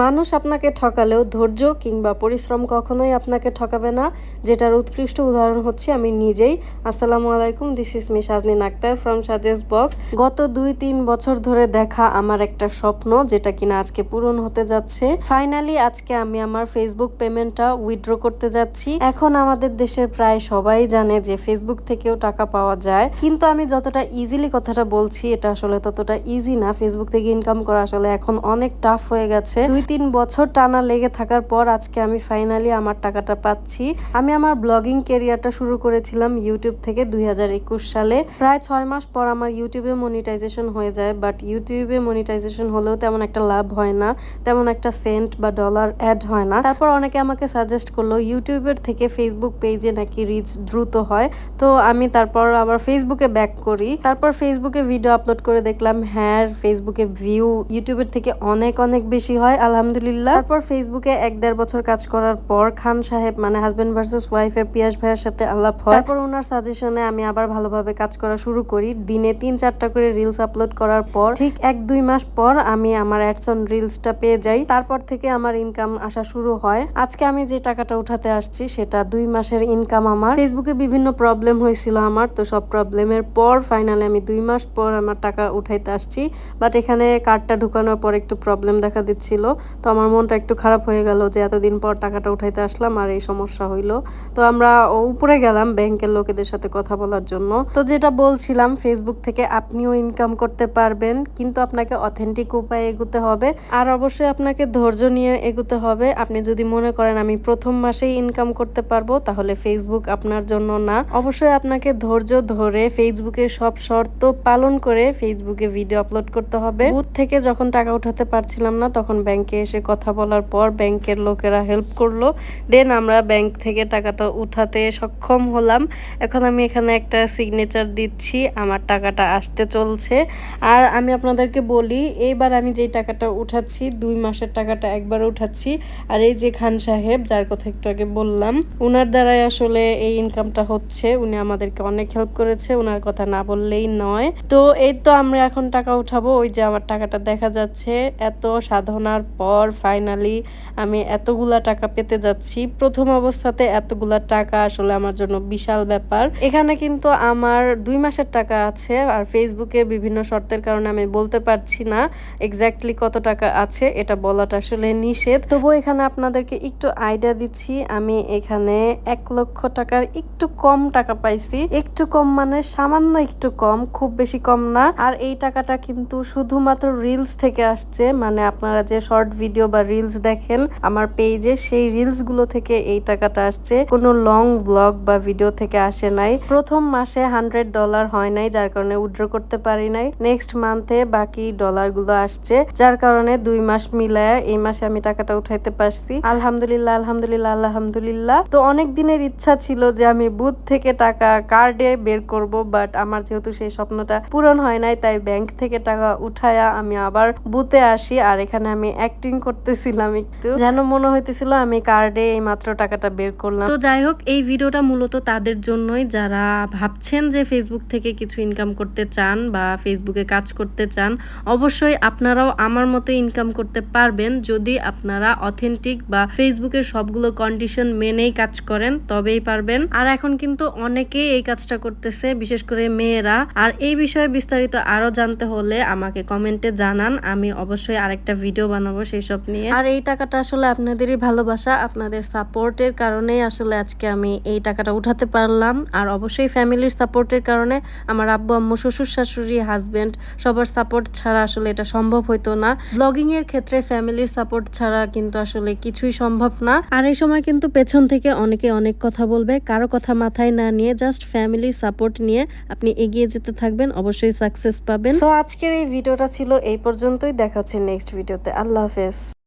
মানুষ আপনাকে ঠকালেও ধৈর্য কিংবা পরিশ্রম কখনোই আপনাকে ঠকাবে না। যেটার উৎকৃষ্ট উদাহরণ হচ্ছে আমি নিজেই। আসসালামু আলাইকুম this is me Sajnin Akter from such as box. গত দুই তিন বছর ধরে দেখা আমার একটা স্বপ্ন, যেটা কিনা আজকে পূরণ হতে যাচ্ছে। ফাইনালি আজকে আমি আমার ফেসবুক পেমেন্টটা উইথড্র করতে যাচ্ছি। এখন আমাদের দেশের প্রায় সবাই জানে যে ফেসবুক থেকেও টাকা পাওয়া যায়। কিন্তু আমি যতটা ইজিলি কথাটা বলছি, এটা আসলে ততটা ইজি না। ফেসবুক থেকে ইনকাম করা আসলে এখন অনেক টাফ হয়ে গেছে। দুই তিন বছর টানা লেগে থাকার পর আজকে আমি ফাইনালি আমার টাকাটা পাচ্ছি। আমি আমার ব্লগিং কেরিয়ারটা শুরু করেছিলাম ইউটিউব থেকে দুই হাজার একুশ সালে। প্রায় ছয় মাস পর আমার ইউটিউবে মনিটাইজেশন হয়ে যায় বাট ইউটিউবে মনিটাইজেশন হলেও তেমন একটা লাভ হয় না, তেমন একটা সেন্ট বা ডলার অ্যাড হয় না। তারপর অনেকে আমাকে সাজেস্ট করল ইউটিউবের থেকে ফেসবুক পেজে নাকি রিচ দ্রুত হয়। তো আমি তারপর আবার ফেসবুকে ব্যাক করি। তারপর ফেসবুকে ভিডিও আপলোড করে দেখলাম হ্যাঁ ফেসবুকে ভিউ ইউটিউবের থেকে অনেক অনেক বেশি হয়। আলহামদুলিল্লাহ। তারপর ফেসবুকে এক দেড় বছর কাজ করার পর খান সাহেব মানে হাজবেন্ড ভার্সেস ওয়াইফের পিয়াস ভাইয়ের সাথে আলাপ হয়। তারপর ওনার সাজেশনে আমি আবার ভালোভাবে কাজ করা শুরু করি। দিনে তিন চারটা করে রিলস আপলোড করার পর ঠিক এক দুই মাস পর আমি আমার অ্যাডসন রিলসটা পেয়ে যাই। তারপর থেকে আমার ইনকাম আসা শুরু হয়। আজকে আমি যে টাকাটা উঠাতে আসছি সেটা দুই মাসের ইনকাম আমার। ফেসবুকে বিভিন্ন প্রবলেম হয়েছিল আমার তো সব প্রবলেমের পর ফাইনালি আমি দুই মাস পর আমার টাকা উঠাইতে আসছি। বাট এখানে কার্ডটা ঢুকানোর পর একটু প্রবলেম দেখা দিচ্ছিল। তো আমার মনটা একটু খারাপ হয়ে গেল যে এতদিন পর টাকাটা উঠাইতে আসলাম আর এই সমস্যা হইল। তো আমরা উপরে গেলাম ব্যাংকের লোকেদের সাথে কথা বলার জন্য। তো যেটা বলছিলাম ফেসবুক থেকে আপনিও ইনকাম করতে পারবেন, কিন্তু আপনাকে অথেন্টিক উপায়ে এগুতে হবে। আর অবশ্যই আপনাকে ধৈর্য নিয়ে এগুতে হবে। আপনি যদি মনে করেন আমি প্রথম মাসেই ইনকাম করতে পারব, তাহলে ফেসবুক আপনার জন্য না। অবশ্যই আপনাকে ধৈর্য ধরে ফেসবুকের সব শর্ত পালন করে ফেসবুকে ভিডিও আপলোড করতে হবে। বুথ থেকে যখন টাকা উঠাতে পারছিলাম না, তখন ব্যাংকে এসে কথা বলার পর ব্যাংকের লোকেরা হেল্প করল। দেন আমরা ব্যাংক থেকে টাকাটা উঠাতে সক্ষম হলাম। এখন আমি এখানে একটা সিগনেচার দিচ্ছি। আমার টাকাটা আসতে চলছে। আর আমি আপনাদেরকে বলি, এইবার আমি যেই টাকাটা উঠাচ্ছি, দুই মাসের টাকাটা একবার উঠাচ্ছি। আর এই যে খান সাহেব, যার কথা একটু আগে বললাম ওনার দ্বারাই আসলে এই ইনকামটা হচ্ছে। উনি আমাদেরকে অনেক হেল্প করেছে। ওনার কথা না বললেই নয়। তো এই তো আমরা এখন টাকা উঠাবো। ওই যে আমার টাকাটা দেখা যাচ্ছে। এত সাধনার পর ফাইনালি আমি এতগুলা টাকা পেতে যাচ্ছি। প্রথম অবস্থাতে এতগুলা টাকা আসলে আমার জন্য বিশাল ব্যাপার। এখানে কিন্তু আমার দুই মাসের টাকা আছে আর ফেসবুকের বিভিন্ন শর্তের কারণে আমি বলতে পারছি না এক্স্যাক্টলি কত টাকা আছে, এটা বলাটা আসলে নিষেধ। তবুও এখানে আপনাদেরকে একটু আইডিয়া দিচ্ছি, আমি এখানে এক লক্ষ টাকার একটু কম টাকা পাইছি। একটু কম মানে সামান্য একটু কম, খুব বেশি কম না। আর এই টাকাটা কিন্তু শুধুমাত্র রিলস থেকে আসছে মানে আপনারা যে শর্ট ভিডিও বা রিলস দেখেন, আমার পেজে সেই রিলসগুলো থেকে এই টাকাটা আসছে। কোনো লং ব্লগ বা ভিডিও থেকে আসে নাই। প্রথম মাসে হান্ড্রেড ডলার হয় নাই, যার কারণে উইথড্র করতে পারি নাই। নেক্সট মান্থে বাকি ডলারগুলো আসছে, যার কারণে দুই মাস মিলায় এই মাসে আমি টাকাটা উঠাইতে পারছি। আলহামদুলিল্লাহ আলহামদুলিল্লাহ আলহামদুলিল্লাহ। তো অনেক দিনের ইচ্ছা ছিল যে আমি বুথ থেকে টাকা কার্ডে বের করব বাট আমার যেহেতু সেই স্বপ্নটা পূরণ হয় নাই, তাই ব্যাংক থেকে টাকা উঠায়া আমি আবার বুথে আসি। আর এখানে আমি অ্যাক্টিং করতেছিলাম একটু। যেন মনে হইতেছিল আমি কার্ডে এই মাত্র টাকাটা বের করলাম। তো যাই হোক, এই ভিডিওটা মূলত তাদের জন্যই। যারা ভাবছেন যে ফেসবুক থেকে কিছু ইনকাম করতে চান বা ফেসবুকে কাজ করতে চান, অবশ্যই আপনারাও আমার মতো ইনকাম করতে পারবেন। যদি আপনারা অথেন্টিক বা ফেসবুকের সবগুলো কন্ডিশন মেনেই কাজ করেন, তবেই পারবেন। আর এখন কিন্তু অনেকেই এই কাজটা করতেছে, বিশেষ করে মেয়েরা। আর এই বিষয়ে বিস্তারিত আরও জানতে হলে আমাকে কমেন্টে জানান। আমি অবশ্যই আরেকটা ভিডিও বানাবো। সেই সব নিয়ে। আর এই টাকাটা আসলে আপনাদেরই ভালোবাসা, আপনাদের সাপোর্টের কারণেই আসলে আজকে আমি এই টাকাটা উঠাতে পারলাম। আর অবশ্যই ফ্যামিলির সাপোর্টের কারণে আমার আব্বু, আম্মু, শ্বশুর, শাশুড়ি, হাজবেন্ড সবার সাপোর্ট ছাড়া আসলে এটা সম্ভব হইতো না। ব্লগিং এর ক্ষেত্রে ফ্যামিলির সাপোর্ট ছাড়া কিন্তু আসলে কিছুই সম্ভব না। আর এই সময় কিন্তু পেছন থেকে অনেকে অনেক কথা বলবে, কারও কথা মাথায় না নিয়ে জাস্ট ফ্যামিলির সাপোর্ট নিয়ে আপনি এগিয়ে যেতে থাকবেন, অবশ্যই সাকসেস পাবেন। সো আজকের এই ভিডিওটা ছিল এই পর্যন্তই, দেখা হচ্ছে নেক্সট ভিডিওতে আল্লাহ হাফেজ